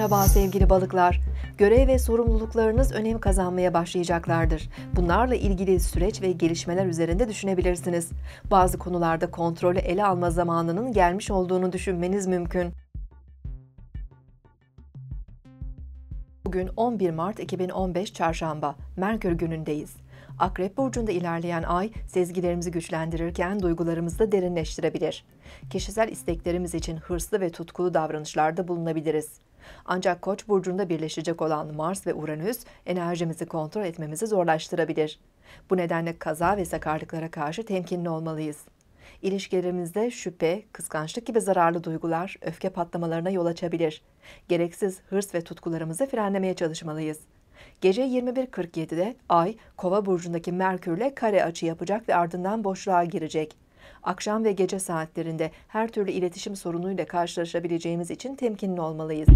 Merhaba sevgili balıklar. Görev ve sorumluluklarınız önem kazanmaya başlayacaklardır. Bunlarla ilgili süreç ve gelişmeler üzerinde düşünebilirsiniz. Bazı konularda kontrolü ele alma zamanının gelmiş olduğunu düşünmeniz mümkün. Bugün 11 Mart 2015 Çarşamba, Merkür günündeyiz. Akrep burcunda ilerleyen ay sezgilerimizi güçlendirirken duygularımızı da derinleştirebilir. Kişisel isteklerimiz için hırslı ve tutkulu davranışlarda bulunabiliriz. Ancak Koç burcunda birleşecek olan Mars ve Uranüs enerjimizi kontrol etmemizi zorlaştırabilir. Bu nedenle kaza ve sakarlıklara karşı temkinli olmalıyız. İlişkilerimizde şüphe, kıskançlık gibi zararlı duygular öfke patlamalarına yol açabilir. Gereksiz hırs ve tutkularımızı frenlemeye çalışmalıyız. Gece 21.47'de Ay, Kova burcundaki Merkürle kare açı yapacak ve ardından boşluğa girecek. Akşam ve gece saatlerinde her türlü iletişim sorunuyla karşılaşabileceğimiz için temkinli olmalıyız.